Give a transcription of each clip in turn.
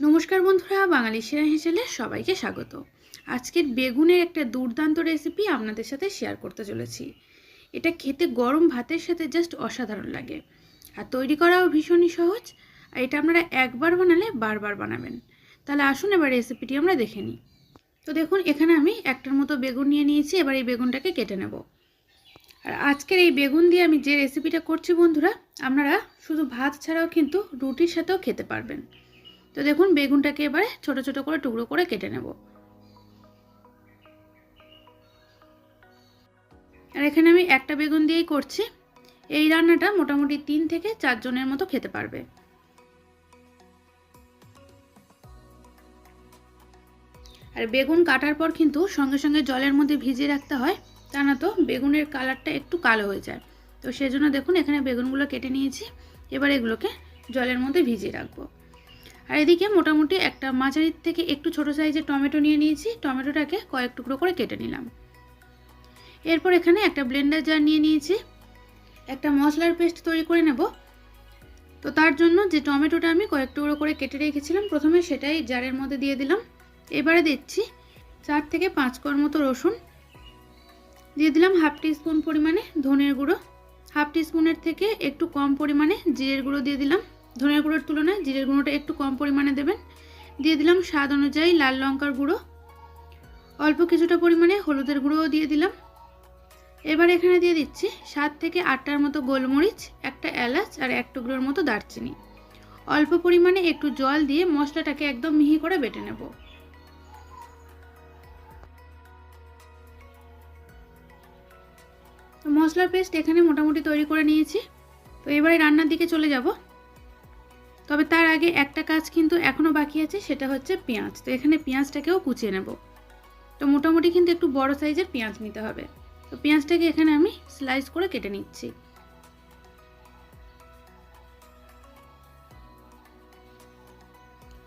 নমস্কার বন্ধুরা, বাঙালি সেরা হেসেলে সবাইকে স্বাগত। আজকের বেগুনের একটা দুর্দান্ত রেসিপি আপনাদের সাথে শেয়ার করতে চলেছি। এটা খেতে গরম ভাতের সাথে জাস্ট অসাধারণ লাগে। আর তৈরি করাও ভীষণই সহজ, আর এটা আপনারা একবার বানালে বারবার বানাবেন। তাহলে আসুন এবার রেসিপিটি আমরা দেখে নিই। তো দেখুন, এখানে আমি একটার মতো বেগুন নিয়ে নিয়েছি, এবার এই বেগুনটাকে কেটে নেব। আর আজকের এই বেগুন দিয়ে আমি যে রেসিপিটা করছি বন্ধুরা, আপনারা শুধু ভাত ছাড়াও কিন্তু রুটির সাথেও খেতে পারবেন। তো দেখুন, বেগুনটাকে এবারে ছোট ছোট করে টুকরো করে কেটে নেব। আর এখানে আমি একটা বেগুন দিয়েই করছি। এই রান্নাটা মোটামুটি তিন থেকে চারজনের মতো খেতে পারবে। আর বেগুন কাটার পর কিন্তু সঙ্গে সঙ্গে জলের মধ্যে ভিজিয়ে রাখতে হয়, তা না তো বেগুনের কালারটা একটু কালো হয়ে যায়। তো সেজন্য দেখুন, এখানে বেগুনগুলো কেটে নিয়েছি। এবার এগুলোকে জলের মধ্যে ভিজিয়ে রাখব। আর এদিকে মোটামুটি একটা মাঝারির থেকে একটু ছোট সাইজের টমেটো নিয়ে নিয়েছি। টমেটোটাকে কয়েক টুকরো করে কেটে নিলাম। এরপর এখানে একটা ব্লেন্ডার জার নিয়ে নিয়েছি। একটা মশলার পেস্ট তৈরি করে নেব। তো তার জন্য যে টমেটোটা আমি কয়েক টুকরো করে কেটে রেখেছিলাম, প্রথমে সেটাই জারের মধ্যে দিয়ে দিলাম। এবারে দিচ্ছি চার থেকে পাঁচ কর মতো রসুন। দিয়ে দিলাম হাফ টি স্পুন পরিমাণে ধনের গুঁড়ো। হাফ টি স্পুনের থেকে একটু কম পরিমাণে জিরের গুঁড়ো দিয়ে দিলাম। ধনের গুঁড়োর তুলনায় জিরের গুঁড়োটা একটু কম পরিমাণে দেবেন। দিয়ে দিলাম স্বাদ অনুযায়ী লাল লঙ্কার গুঁড়ো। অল্প কিছুটা পরিমাণে হলুদের গুঁড়োও দিয়ে দিলাম। এবার এখানে দিয়ে দিচ্ছি সাত থেকে আটটার মতো গোলমরিচ, একটা এলাচ আর এক টুকরোর মতো দারচিনি। অল্প পরিমাণে একটু জল দিয়ে মশলাটাকে একদম মিহি করে বেটে নেব। মশলার পেস্ট এখানে মোটামুটি তৈরি করে নিয়েছি। তো এবারে রান্নার দিকে চলে যাব। তবে তার আগে একটা কাজ কিন্তু এখনও বাকি আছে, সেটা হচ্ছে পেঁয়াজ। তো এখানে পেঁয়াজটাকেও কুচিয়ে নেব। তো মোটামুটি কিন্তু একটু বড় সাইজের পেঁয়াজ নিতে হবে। তো পেঁয়াজটাকে এখানে আমি স্লাইস করে কেটে নিচ্ছি।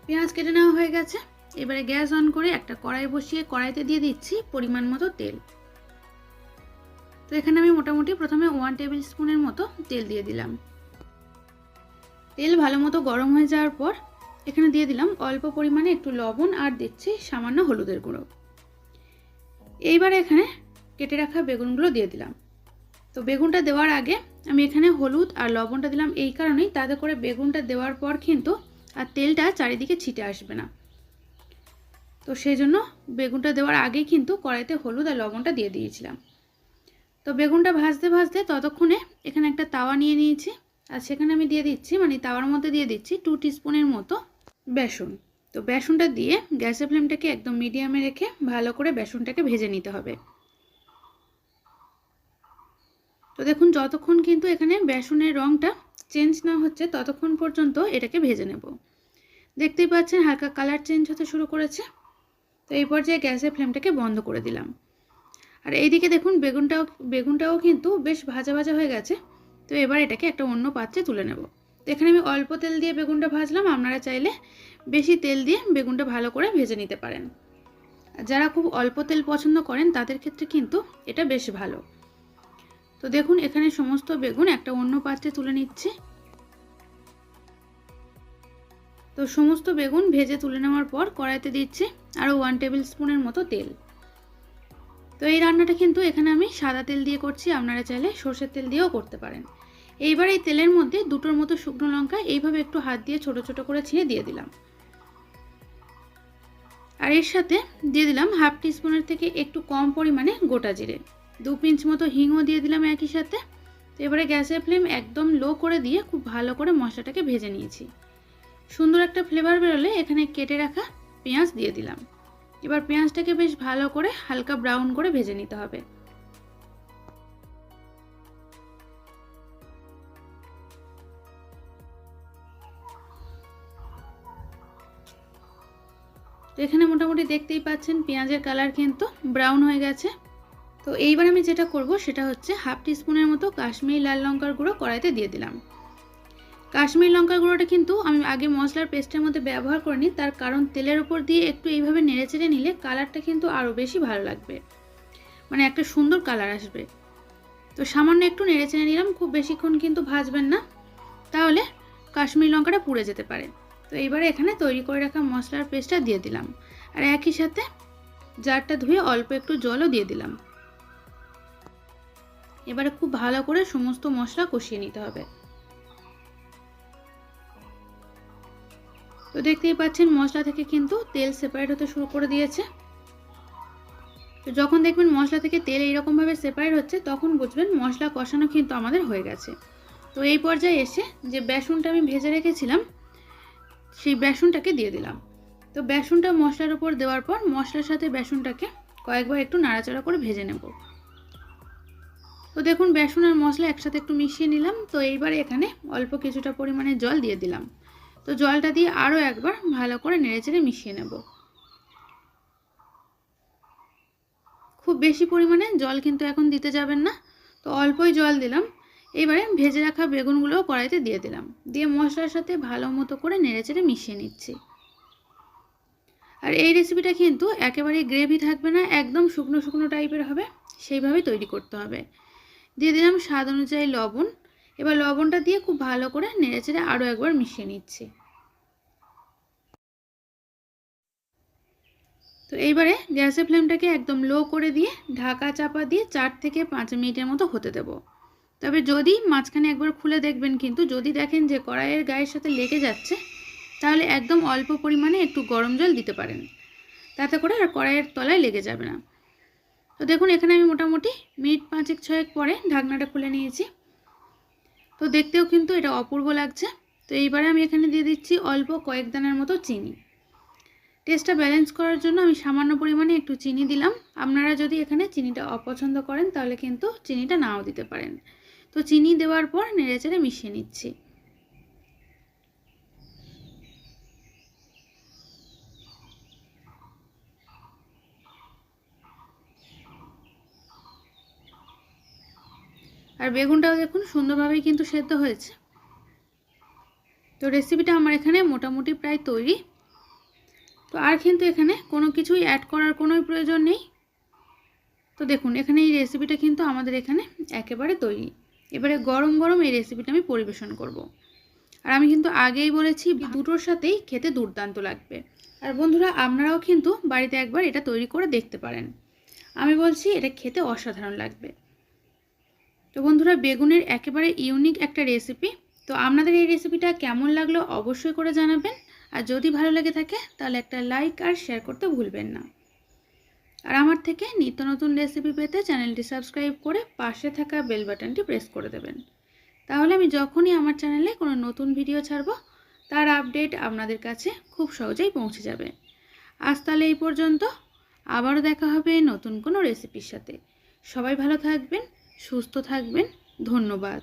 পেঁয়াজ কেটে নেওয়া হয়ে গেছে। এবারে গ্যাস অন করে একটা কড়াই বসিয়ে কড়াইতে দিয়ে দিচ্ছি পরিমাণ মতো তেল। তো এখানে আমি মোটামুটি প্রথমে ওয়ান টেবিল স্পুনের মতো তেল দিয়ে দিলাম। তেল ভালো মতো গরম হয়ে যাওয়ার পর এখানে দিয়ে দিলাম অল্প পরিমাণে একটু লবণ আর দিচ্ছি সামান্য হলুদের গুঁড়ো। এইবার এখানে কেটে রাখা বেগুনগুলো দিয়ে দিলাম। তো বেগুনটা দেওয়ার আগে আমি এখানে হলুদ আর লবণটা দিলাম এই কারণেই, তাতে করে বেগুনটা দেওয়ার পর কিন্তু আর তেলটা চারিদিকে ছিটে আসবে না। তো সেই জন্য বেগুনটা দেওয়ার আগেই কিন্তু কড়াইতে হলুদ আর লবণটা দিয়ে দিয়েছিলাম। তো বেগুনটা ভাজতে ভাজতে ততক্ষণে এখানে একটা তাওয়া নিয়ে নিয়েছি। আর সেখানে আমি দিয়ে দিচ্ছি মানে তাওয়ার মধ্যে দিয়ে দিচ্ছি টু টিস্পুনের মতো বেসন। তো বেসনটা দিয়ে গ্যাসের ফ্লেমটাকে একদম মিডিয়ামে রেখে ভালো করে বেসনটাকে ভেজে নিতে হবে। তো দেখুন, যতক্ষণ কিন্তু এখানে বেসনের রঙটা চেঞ্জ না হচ্ছে, ততক্ষণ পর্যন্ত এটাকে ভেজে নেব। দেখতেই পাচ্ছেন, হালকা কালার চেঞ্জ হতে শুরু করেছে। তো এই পর্যায়ে গ্যাসের ফ্লেমটাকে বন্ধ করে দিলাম। আর এইদিকে দেখুন, বেগুনটাও বেগুনটাও কিন্তু বেশ ভাজা ভাজা হয়ে গেছে। তো এবার এটাকে একটা অন্য পাত্রে তুলে নেব। তো এখানে আমি অল্প তেল দিয়ে বেগুনটা ভাজলাম। আপনারা চাইলে বেশি তেল দিয়ে বেগুনটা ভালো করে ভেজে নিতে পারেন। যারা খুব অল্প তেল পছন্দ করেন, তাদের ক্ষেত্রে কিন্তু এটা বেশ ভালো। তো দেখুন, এখানে সমস্ত বেগুন একটা অন্য পাত্রে তুলে নিচ্ছি। তো সমস্ত বেগুন ভেজে তুলে নেওয়ার পর কড়াইতে দিচ্ছে আরও ওয়ান টেবিল স্পুনের মতো তেল। তো এই রান্নাটা কিন্তু এখানে আমি সাদা তেল দিয়ে করছি। আপনারা চাইলে সর্ষের তেল দিয়েও করতে পারেন। এইবার এই তেলের মধ্যে দুটোর মতো শুকনো লঙ্কা এইভাবে একটু হাত দিয়ে ছোট ছোট করে ছিঁড়ে দিয়ে দিলাম। আর এর সাথে দিয়ে দিলাম হাফ টিস্পুনের থেকে একটু কম পরিমাণে গোটা জিরে। দু পিঞ্চ মতো হিংও দিয়ে দিলাম একই সাথে। তো এবারে গ্যাসের ফ্লেম একদম লো করে দিয়ে খুব ভালো করে মশলাটাকে ভেজে নিয়েছি। সুন্দর একটা ফ্লেভার বেরোলে এখানে কেটে রাখা পেঁয়াজ দিয়ে দিলাম। এবার পেঁয়াজটাকে বেশ ভালো করে হালকা ব্রাউন করে ভেজে নিতে হবে। এখানে মোটামুটি দেখতেই পাচ্ছেন, পেঁয়াজের কালার কিন্তু ব্রাউন হয়ে গেছে। তো এইবার আমি যেটা করব সেটা হচ্ছে হাফ টিস্পুনের মতো কাশ্মীরি লাল লঙ্কার গুঁড়ো কড়াইতে দিয়ে দিলাম। কাশ্মীরি লঙ্কার গুঁড়োটা কিন্তু আমি আগে মশলার পেস্টের মধ্যে ব্যবহার করিনি, তার কারণ তেলের উপর দিয়ে একটু এইভাবে নেড়ে চেড়ে নিলে কালারটা কিন্তু আরও বেশি ভালো লাগবে। মানে একটা সুন্দর কালার আসবে। তো সামান্য একটু নেড়ে চেড়ে নিলাম, খুব বেশিক্ষণ কিন্তু ভাজবেন না। তাহলে কাশ্মীরি লঙ্কাটা পুড়ে যেতে পারে। তো এইবারে এখানে তৈরি করে রাখা মশলার পেস্টটা দিয়ে দিলাম। আর একই সাথে জারটা ধুয়ে অল্প একটু জলও দিয়ে দিলাম। এবারে খুব ভালো করে সমস্ত মশলা কষিয়ে নিতে হবে। তো দেখতেই পাচ্ছেন মশলা থেকে কিন্তু তেল সেপারেট হতে শুরু করে দিয়েছে। তো যখন দেখবেন মশলা থেকে তেল এইরকমভাবে সেপারেট হচ্ছে, তখন বুঝবেন মশলা কষানো কিন্তু আমাদের হয়ে গেছে। তো এই পর্যায়ে এসে যে বেসনটা আমি ভেজে রেখেছিলাম সেই বেসনটাকে দিয়ে দিলাম। তো বেসনটা মশলার উপর দেওয়ার পর মশলার সাথে বেসনটাকে কয়েকবার একটু নাড়াচাড়া করে ভেজে নেব। তো দেখুন, বেসন আর মশলা একসাথে একটু মিশিয়ে নিলাম। তো এইবার এখানে অল্প কিছুটা পরিমাণে জল দিয়ে দিলাম। তো জলটা দিয়ে আরও একবার ভালো করে নেড়েচেড়ে মিশিয়ে নেব। খুব বেশি পরিমাণে জল কিন্তু এখন দিতে যাবেন না। তো অল্পই জল দিলাম। এবারে ভেজে রাখা বেগুনগুলো কড়াইতে দিয়ে দিলাম। দিয়ে মশলার সাথে ভালো মতো করে নেড়েচেড়ে মিশিয়ে নিচ্ছি। আর এই রেসিপিটা কিন্তু একেবারেই গ্রেভি থাকবে না, একদম শুকনো শুকনো টাইপের হবে, সেইভাবেই তৈরি করতে হবে। দিয়ে দিলাম স্বাদ অনুযায়ী লবণ। এবার লবণটা দিয়ে খুব ভালো করে নেড়েচেড়ে আরও একবার মিশিয়ে নিচ্ছি। তো এইবারে গ্যাসের ফ্লেমটাকে একদম লো করে দিয়ে ঢাকা চাপা দিয়ে চার থেকে পাঁচ মিনিটের মতো হতে দেব। তবে যদি মাঝখানে একবার খুলে দেখবেন কিন্তু যদি দেখেন যে কড়াইয়ের গায়ের সাথে লেগে যাচ্ছে, তাহলে একদম অল্প পরিমাণে একটু গরম জল দিতে পারেন। তাতে করে আর কড়াইয়ের তলায় লেগে যাবে না। তো দেখুন, এখানে আমি মোটামুটি মিনিট পাঁচেক, ছয়েক পরে ঢাকনাটা খুলে নিয়েছি। তো দেখতেও কিন্তু এটা অপূর্ব লাগছে। তো এইবারে আমি এখানে দিয়ে দিচ্ছি অল্প কয়েক দানার মতো চিনি। টেস্টটা ব্যালেন্স করার জন্য আমি সামান্য পরিমাণে একটু চিনি দিলাম। আপনারা যদি এখানে চিনিটা অপছন্দ করেন, তাহলে কিন্তু চিনিটা নাও দিতে পারেন। তো চিনি দেওয়ার পর নেড়েচেড়ে মিশিয়ে নিচ্ছি। আর বেগুনটাও দেখুন সুন্দরভাবেই কিন্তু সেদ্ধ হয়েছে। তো রেসিপিটা আমার এখানে মোটামুটি প্রায় তৈরি। তো আর কিন্তু এখানে কোনো কিছুই অ্যাড করার কোনোই প্রয়োজন নেই। তো দেখুন, এখানে এই রেসিপিটা কিন্তু আমাদের এখানে একেবারে তৈরি। এবারে গরম গরম এই রেসিপিটা আমি পরিবেশন করব। আর আমি কিন্তু আগেই বলেছি দুটোর সাথেই খেতে দুর্দান্ত লাগবে। আর বন্ধুরা, আপনারাও কিন্তু বাড়িতে একবার এটা তৈরি করে দেখতে পারেন। আমি বলছি, এটা খেতে অসাধারণ লাগবে। তো বন্ধুরা, বেগুনের একেবারে ইউনিক একটা রেসিপি তো আপনাদের এই রেসিপিটা কেমন লাগল অবশ্যই করে জানাবেন। আর যদি ভালো লেগে থাকে, তাহলে একটা লাইক আর শেয়ার করতে ভুলবেন না। আর আমার থেকে নিত্য নতুন রেসিপি পেতে চ্যানেলটি সাবস্ক্রাইব করে পাশে থাকা বেল বাটনটি প্রেস করে দেবেন। তাহলে আমি যখনই আমার চ্যানেলে কোনো নতুন ভিডিও ছাড়ব, তার আপডেট আপনাদের কাছে খুব সহজেই পৌঁছে যাবে। আজ তাহলে এই পর্যন্ত। আবারও দেখা হবে নতুন কোনো রেসিপির সাথে। সবাই ভালো থাকবেন, সুস্থ থাকবেন। ধন্যবাদ।